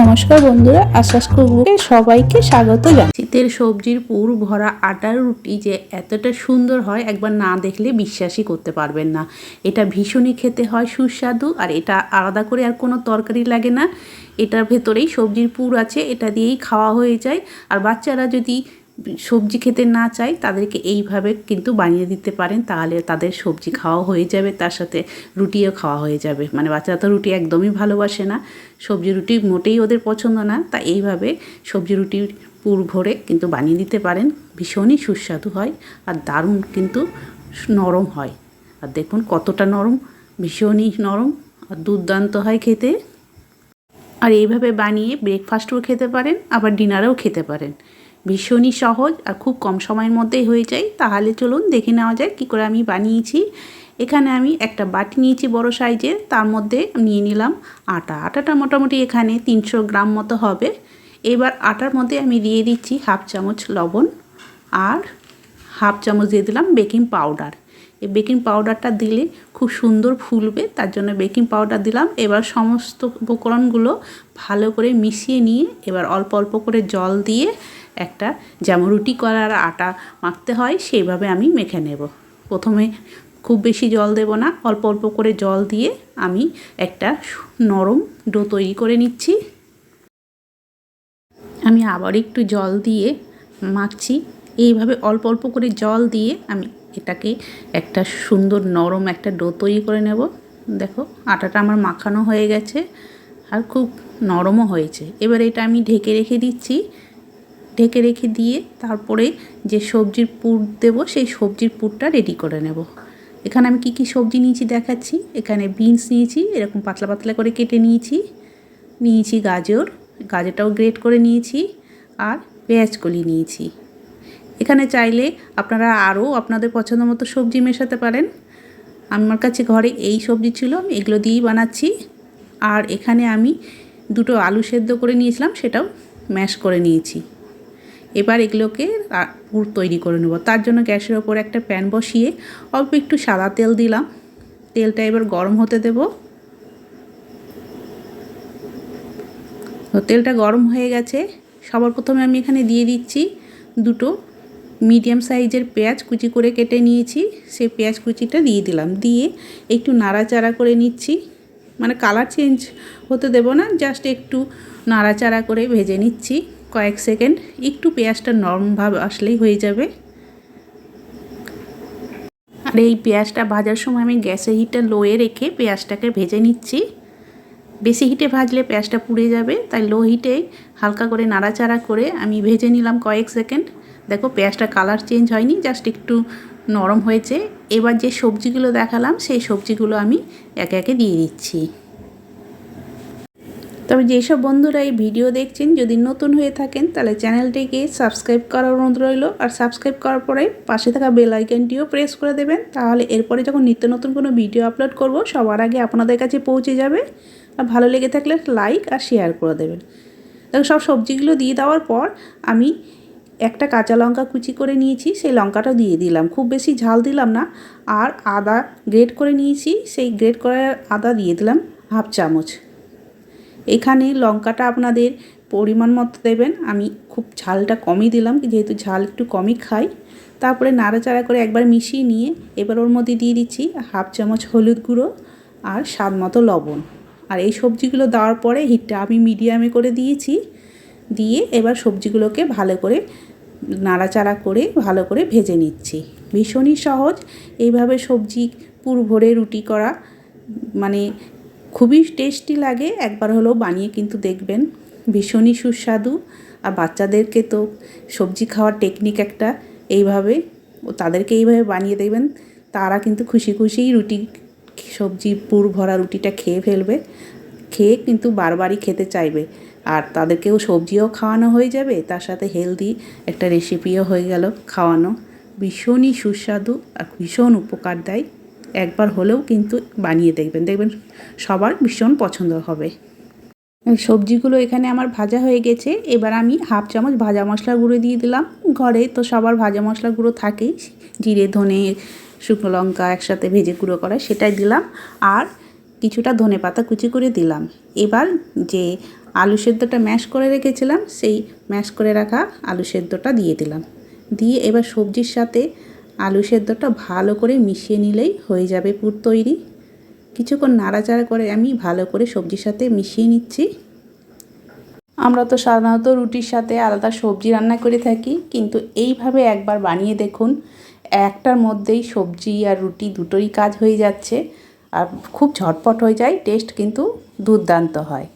নমস্কার বন্ধুরা আশ্বাস কুকুরকে সবাইকে স্বাগত জানাই। শীতের সবজির পুর ভরা আটার রুটি যে এতটা সুন্দর হয়, একবার না দেখলে বিশ্বাসই করতে পারবেন না। এটা ভীষণই খেতে হয়, সুস্বাদু, আর এটা আলাদা করে আর কোনো তরকারি লাগে না। এটার ভেতরেই সবজির পুর আছে, এটা দিয়েই খাওয়া হয়ে যায়। আর বাচ্চারা যদি সবজি খেতে না চায় তাদেরকে এইভাবে কিন্তু বানিয়ে দিতে পারেন, তাহলে তাদের সবজি খাওয়া হয়ে যাবে, তার সাথে রুটিও খাওয়া হয়ে যাবে। মানে বাচ্চারা তো রুটি একদমই ভালোবাসে না, সবজি রুটি মোটেই ওদের পছন্দ না, তা এইভাবে সবজি রুটি পুর ভরে কিন্তু বানিয়ে দিতে পারেন, ভীষণই সুস্বাদু হয় আর দারুণ কিন্তু নরম হয়। আর দেখুন কতটা নরম, ভীষণই নরম আর দুর্দান্ত হয় খেতে। আর এইভাবে বানিয়ে ব্রেকফাস্টও খেতে পারেন, আবার ডিনারেও খেতে পারেন। ভীষণই সহজ আর খুব কম সময়ের মধ্যেই হয়ে যায়। তাহলে চলুন দেখে নেওয়া যায় কী করে আমি বানিয়েছি। এখানে আমি একটা বাটি নিয়েছি বড় সাইজের, তার মধ্যে নিয়ে নিলাম আটা। আটাটা মোটামুটি এখানে তিনশো গ্রাম মতো হবে। এবার আটার মধ্যে আমি দিয়ে দিচ্ছি হাফ চামচ লবণ আর হাফ চামচ দিয়ে দিলাম বেকিং পাউডার। এই বেকিং পাউডারটা দিলে খুব সুন্দর ফুলবে, তার জন্য বেকিং পাউডার দিলাম। এবার সমস্ত উপকরণগুলো ভালো করে মিশিয়ে নিয়ে এবার অল্প অল্প করে জল দিয়ে একটা, যেমন রুটি করার আটা মাখতে হয়, সেইভাবে আমি মেখে নেব। প্রথমে খুব বেশি জল দেব না, অল্প অল্প করে জল দিয়ে আমি একটা নরম ডো তৈরি করে নিচ্ছি। আমি আবার একটু জল দিয়ে মাখছি। এইভাবে অল্প অল্প করে জল দিয়ে আমি এটাকে একটা সুন্দর নরম একটা ডো তৈরি করে নেব। দেখো, আটাটা আমার মাখানো হয়ে গেছে আর খুব নরমও হয়েছে। এবার এটা আমি ঢেকে রেখে দিচ্ছি। ঢেকে রেখে দিয়ে তারপরে যে সবজির পুর দেব, সেই সবজির পুরটা রেডি করে নেব। এখানে আমি কি কি সবজি নিয়েছি দেখাচ্ছি। এখানে বিনস নিয়েছি, এরকম পাতলা পাতলা করে কেটে নিয়েছি। নিয়েছি গাজর, গাজরটাও গ্রেট করে নিয়েছি আর পেঁয়াজ কলি নিয়েছি। এখানে চাইলে আপনারা আরও আপনাদের পছন্দ মতো সবজি মেশাতে পারেন। আমার কাছে ঘরে এই সবজি ছিল, আমি এগুলো দিয়েই বানাচ্ছি। আর এখানে আমি দুটো আলু সেদ্ধ করে নিয়েছিলাম, সেটাও ম্যাশ করে নিয়েছি। এবার এগুলোকে পুর তৈরি করে নেব। তার জন্য গ্যাসের ওপর একটা প্যান বসিয়ে অল্প একটু সাদা তেল দিলাম। তেলটা এবার গরম হতে দেব। তেলটা গরম হয়ে গেছে। সবার প্রথমে আমি এখানে দিয়ে দিচ্ছি দুটো মিডিয়াম সাইজের পেঁয়াজ কুচি করে কেটে নিয়েছি। সেই পেঁয়াজ কুচিটা দিয়ে দিলাম। দিয়ে একটু নাড়াচাড়া করে নিচ্ছি। মানে কালার চেঞ্জ হতে দেব না, জাস্ট একটু নাড়াচাড়া করে ভেজে নিচ্ছি। কয়েক সেকেন্ড, একটু পেঁয়াজটা নরমভাবে আসলেই হয়ে যাবে। আর এই পেঁয়াজটা ভাজার সময় আমি গ্যাসের হিটটা লোয়ে রেখে পেঁয়াজটাকে ভেজে নিচ্ছি। বেশি হিটে ভাজলে পেঁয়াজটা পুড়ে যাবে, তাই লো হিটে হালকা করে নাড়াচাড়া করে আমি ভেজে নিলাম কয়েক সেকেন্ড। দেখো, পেঁয়াজটা কালার চেঞ্জ হয়নি, জাস্ট একটু নরম হয়েছে। এবার যে সবজিগুলো দেখালাম, সেই সবজিগুলো আমি একে একে দিয়ে দিচ্ছি। তবে যেসব বন্ধুরা এই ভিডিও দেখছেন, যদি নতুন হয়ে থাকেন, তাহলে চ্যানেলটিকে সাবস্ক্রাইব করার অনুরোধ রইল। আর সাবস্ক্রাইব করার পরে পাশে থাকা বেল আইকনটিও প্রেস করে দেবেন। তাহলে এরপরে যখন নিত্য নতুন কোনো ভিডিও আপলোড করব, সবার আগে আপনাদের কাছে পৌঁছে যাবে। আর ভালো লেগে থাকলে লাইক আর শেয়ার করে দেবেন। দেখো, সব সবজিগুলো দিয়ে দেওয়ার পর আমি একটা কাঁচা লঙ্কা কুচি করে নিয়েছি, সেই লঙ্কাটা দিয়ে দিলাম। খুব বেশি ঝাল দিলাম না। আর আদা গ্রেট করে নিয়েছি, সেই গ্রেট করা আদা দিয়ে দিলাম হাফ চামচ। এখানে লঙ্কাটা আপনাদের পরিমাণ মতো দেবেন। আমি খুব ঝালটা কমই দিলাম, যেহেতু ঝাল একটু কমই খাই। তারপরে নাড়াচাড়া করে একবার মিশিয়ে নিয়ে এবার ওর মধ্যে দিয়ে দিচ্ছি হাফ চামচ হলুদ গুঁড়ো আর স্বাদ মতো লবণ। আর এই সবজিগুলো দেওয়ার পরে হিটটা আমি মিডিয়ামে করে দিয়েছি। দিয়ে এবার সবজিগুলোকে ভালো করে নাড়াচাড়া করে ভালো করে ভেজে নিচ্ছি। ভীষণই সহজ। এইভাবে সবজি পুর ভরে রুটি করা মানে খুবই টেস্টি লাগে। একবার হলেও বানিয়ে কিন্তু দেখবেন। ভীষণই সুস্বাদু। আর বাচ্চাদেরকে তো সবজি খাওয়ার টেকনিক একটা, এইভাবে ও তাদেরকে এইভাবে বানিয়ে দেবেন তারা কিন্তু খুশি খুশিই রুটি, সবজি, পুর ভরা রুটিটা খেয়ে ফেলবে। খেয়ে কিন্তু বারবারই খেতে চাইবে। আর তাদেরকেও সবজিও খাওয়ানো হয়ে যাবে, তার সাথে হেলদি একটা রেসিপিও হয়ে গেল খাওয়ানো। ভীষণই সুস্বাদু আর ভীষণ উপকার দেয়। একবার হলেও কিন্তু বানিয়ে দেখবেন। দেখবেন সবার ভীষণ পছন্দ হবে। সবজিগুলো এখানে আমার ভাজা হয়ে গেছে। এবার আমি হাফ চামচ ভাজা মশলা গুঁড়ো দিয়ে দিলাম। ঘরে তো সবার ভাজা মশলা গুঁড়ো থাকেই। জিরে, ধনে, শুকনো লঙ্কা একসাথে ভেজে গুঁড়ো করা সেটাই দিলাম। আর কিছুটা ধনে পাতা কুচি করে দিলাম। এবার যে আলু সেদ্ধটা ম্যাশ করে রেখেছিলাম, সেই ম্যাশ করে রাখা আলু সেদ্ধটা দিয়ে দিলাম। দিয়ে এবার সবজির সাথে আলু সেদ্ধটা ভালো করে মিশিয়ে নিলেই হয়ে যাবে পুর তৈরি। কিছুক্ষণ নাড়াচাড়া করে আমি ভালো করে সবজির সাথে মিশিয়ে নিচ্ছি। আমরা তো সাধারণত রুটির সাথে আলাদা সবজি রান্না করে থাকি, কিন্তু এইভাবে একবার বানিয়ে দেখুন, একটার মধ্যেই সবজি আর রুটি দুটোরই কাজ হয়ে যাচ্ছে। আর খুব ঝটপট হয়ে যায়, টেস্ট কিন্তু দুর্দান্ত হয়।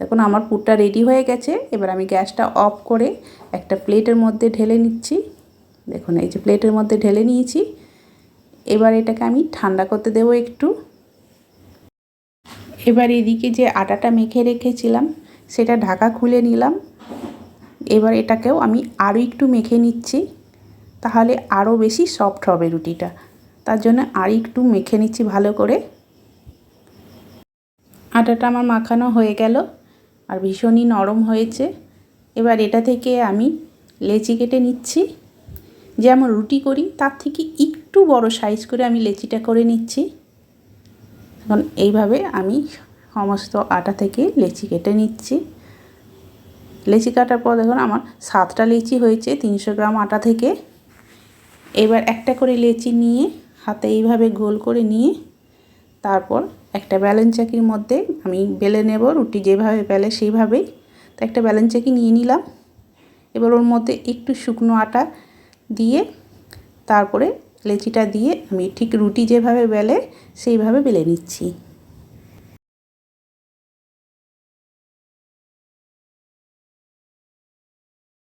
দেখুন, আমার পুরটা রেডি হয়ে গেছে। এবার আমি গ্যাসটা অফ করে একটা প্লেটের মধ্যে ঢেলে নিচ্ছি। দেখুন, এই যে প্লেটের মধ্যে ঢেলে নিয়েছি। এবার এটাকে আমি ঠান্ডা করতে দেবো একটু। এবার এদিকে যে আটাটা মেখে রেখেছিলাম, সেটা ঢাকা খুলে নিলাম। এবার এটাকেও আমি আরও একটু মেখে নিচ্ছি, তাহলে আরও বেশি সফট হবে রুটিটা। তার জন্য আর একটু মেখে নিচ্ছি ভালো করে। আটাটা আমার মাখানো হয়ে গেল, আর ভীষণই নরম হয়েছে। এবার এটা থেকে আমি লেচি কেটে নিচ্ছি। যেমন রুটি করি, তার থেকে একটু বড় সাইজ করে আমি লেচিটা করে নিচ্ছি। এখন এইভাবে আমি সমস্ত আটা থেকে লেচি কেটে নিচ্ছি। লেচি কাটার পর দেখুন আমার সাতটা লেচি হয়েছে তিনশো গ্রাম আটা থেকে। এবার একটা করে লেচি নিয়ে হাতে এইভাবে গোল করে নিয়ে তারপর একটা ব্যালেন্স চাকির মধ্যে আমি বেলে নেব, রুটি যেভাবে বেলে সেইভাবেই। তো একটা ব্যালেন্স চাকি নিয়ে নিলাম। এবার ওর মধ্যে একটু শুকনো আটা দিয়ে তারপরে লেচিটা দিয়ে আমি ঠিক রুটি যেভাবে বেলে সেইভাবে বেলে নিচ্ছি।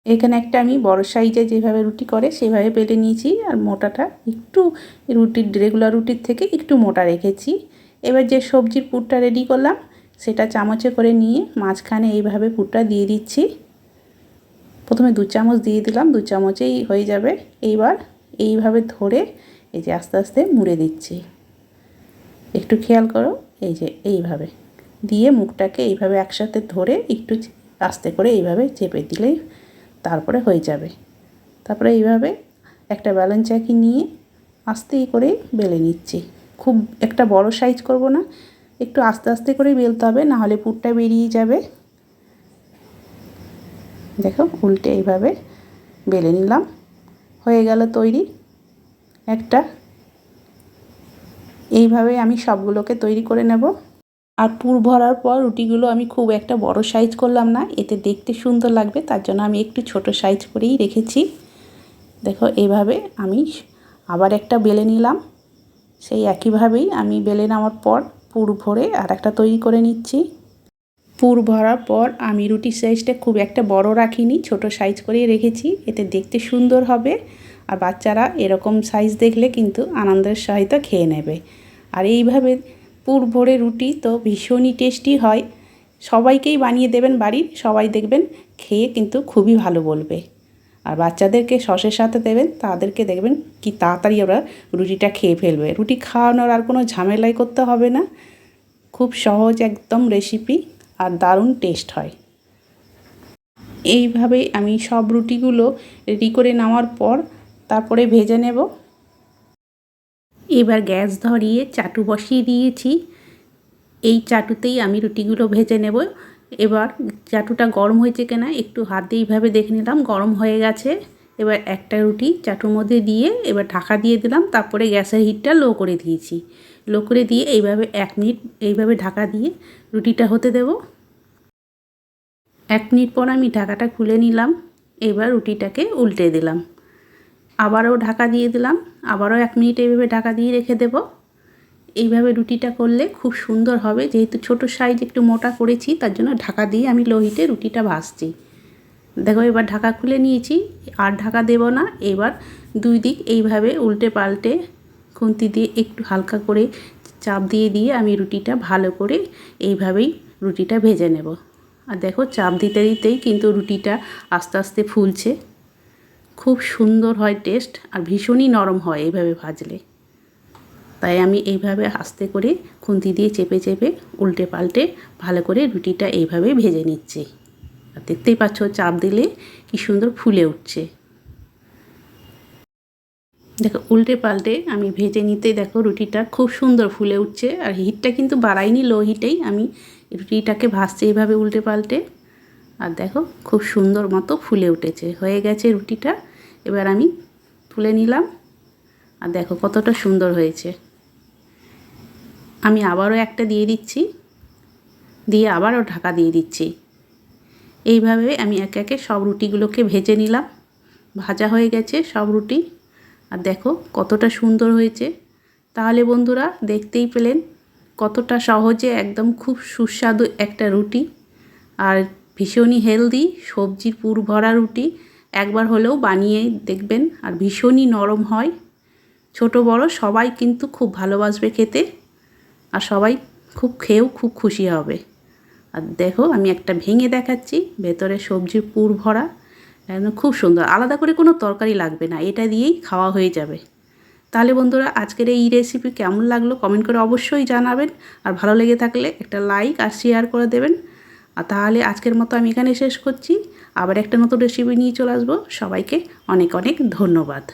এখানে একটা আমি বড় সাইজে যেভাবে রুটি করে সেভাবে বেলে নিয়েছি আর মোটাটা একটু রুটির রেগুলার রুটির থেকে একটু মোটা রেখেছি। এবার যে সবজির পুরটা রেডি করলাম সেটা চামচে করে নিয়ে মাঝখানে এইভাবে পুরটা দিয়ে দিচ্ছি। প্রথমে দু চামচ দিয়ে দিলাম, দু চামচেই হয়ে যাবে। এইবার এইভাবে ধরে এই যে আস্তে আস্তে মুড়ে দিচ্ছি। একটু খেয়াল করো, এই যে এইভাবে। দিয়ে মুখটাকে এইভাবে একসাথে ধরে একটু আস্তে করে এইভাবে চেপে দিলেই তারপরে হয়ে যাবে। তারপরে এইভাবে একটা ব্যালেন্স চাকি নিয়ে আস্তে করে বেলে নিচ্ছি। খুব একটা বড় সাইজ করব না, একটু আস্তে আস্তে করে বেলতে হবে, নাহলে পুরটা বেরিয়ে যাবে। দেখো, উল্টে এইভাবে বেলে নিলাম। হয়ে গেল তৈরি। একটা। এইভাবে আমি সবগুলোকে তৈরি করে নেব। আর পুর ভরার পর রুটিগুলো আমি খুব একটা বড় সাইজ করলাম না। এতে দেখতে সুন্দর লাগবে, তার জন্য আমি একটু ছোট সাইজ করেই রেখেছি। দেখো, এইভাবে আমি আবার একটা বেলে নিলাম। সেই একইভাবেই আমি বেলে নেওয়ার পর পুর ভরে আর একটা তৈরি করে নিচ্ছি। পুর ভরার পর আমি রুটির সাইজটা খুব একটা বড় রাখিনি, ছোট সাইজ করেই রেখেছি। এতে দেখতে সুন্দর হবে আর বাচ্চারা এরকম সাইজ দেখলে কিন্তু আনন্দের সহিত খেয়ে নেবে। আর এইভাবে পুর ভরে রুটি তো ভীষণই টেস্টি হয়। সবাইকেই বানিয়ে দেবেন বাড়ির, সবাই দেখবেন খেয়ে কিন্তু খুবই ভালো বলবে। আর বাচ্চাদেরকে সসের সাথে দেবেন, তাদেরকে দেখবেন কি তাড়াতাড়ি ওরা রুটিটা খেয়ে ফেলবে। রুটি খাওয়ানোর আর কোনো ঝামেলাই করতে হবে না। খুব সহজ একদম রেসিপি আর দারুণ টেস্ট হয়। এইভাবে আমি সব রুটিগুলো রেডি করে নেওয়ার পর তারপরে ভেজে নেব। এবার গ্যাস ধরিয়ে চাটু বসিয়ে দিয়েছি। এই চাটুতেই আমি রুটিগুলো ভেজে নেব। এবার চাটুটা গরম হয়েছে কিনা একটু হাত দিয়ে এইভাবে দেখে নিলাম, গরম হয়ে গেছে। এবার একটা রুটি চাটুর মধ্যে দিয়ে এবার ঢাকা দিয়ে দিলাম, তারপরে গ্যাসের হিটটা লো করে দিয়েছি। লো করে দিয়ে এইভাবে এক মিনিট এইভাবে ঢাকা দিয়ে রুটিটা হতে দেব। এক মিনিট পর আমি ঢাকাটা খুলে নিলাম, এবার রুটিটাকে উল্টে দিলাম। আবারও ঢাকা দিয়ে দিলাম, আবারও এক মিনিট এইভাবে ঢাকা দিয়ে রেখে দেব। এইভাবে রুটিটা করলে খুব সুন্দর হবে, যেহেতু ছোট সাইজ একটু মোটা করেছি, তার জন্য ঢাকা দিয়ে আমি লোহিতে রুটিটা ভাজছি। দেখো, এবার ঢাকা খুলে নিয়েছি, আর ঢাকা দেব না, এবার দুই দিক এইভাবে উল্টে পাল্টে খুন্তি দিয়ে একটু হালকা করে চাপ দিয়ে দিয়ে আমি রুটিটা ভালো করে এইভাবেই রুটিটা ভেজে নেব। আর দেখো চাপ দিতে দিতেই কিন্তু রুটিটা আস্তে আস্তে ফুলছে। খুব সুন্দর হয় টেস্ট আর ভীষণই নরম হয় এইভাবে ভাজলে। তাই আমি এইভাবে আস্তে করে খুন্তি দিয়ে চেপে চেপে উল্টে পাল্টে ভালো করে রুটিটা এইভাবে ভেজে নিচ্ছি। আর দেখতেই পাচ্ছ চাপ দিলে কি সুন্দর ফুলে উঠছে। দেখো উল্টে পাল্টে আমি ভেজে নিতে দেখো রুটিটা খুব সুন্দর ফুলে উঠছে আর হিটটা কিন্তু বাড়াইনি লো হিটেই আমি রুটিটাকে ভাজছে এইভাবে উল্টে পাল্টে। আর দেখো, খুব সুন্দর মতো ফুলে উঠেছে। হয়ে গেছে রুটিটা, এবার আমি তুলে নিলাম। আর দেখো, কতটা সুন্দর হয়েছে। আমি আবারও একটা দিয়ে দিচ্ছি। দিয়ে আবারও ঢাকা দিয়ে দিচ্ছি। এইভাবে আমি একে একে সব রুটিগুলোকে ভেজে নিলাম। ভাজা হয়ে গেছে সব রুটি। আর দেখো, কতটা সুন্দর হয়েছে। তাহলে বন্ধুরা, দেখতেই পেলেন। কতটা সহজে, একদম খুব সুস্বাদু একটা রুটি। আর ভীষণই হেলদি, সবজির পুর ভরা রুটি। একবার হলেও বানিয়ে দেখবেন, আর ভীষণই নরম হয়। ছোট, বড়, সবাই কিন্তু খুব ভালোবাসবে খেতে, আর সবাই খুব খেয়েও খুব খুশি হবে। আর দেখো, আমি একটা ভেঙে দেখাচ্ছি, ভেতরে সবজির পুর ভরা। খুব সুন্দর, আলাদা করে কোনো তরকারি লাগবে না, এটা দিয়েই খাওয়া হয়ে যাবে। তাহলে বন্ধুরা আজকের এই রেসিপি কেমন লাগল কমেন্ট করে অবশ্যই জানাবেন। আর ভালো লেগে থাকলে একটা লাইক আর শেয়ার করে দেবেন। আর তাহলে আজকের মতো আমি এখানে শেষ করছি। আবার একটা নতুন রেসিপি নিয়ে চলে আসব। সবাইকে অনেক অনেক ধন্যবাদ।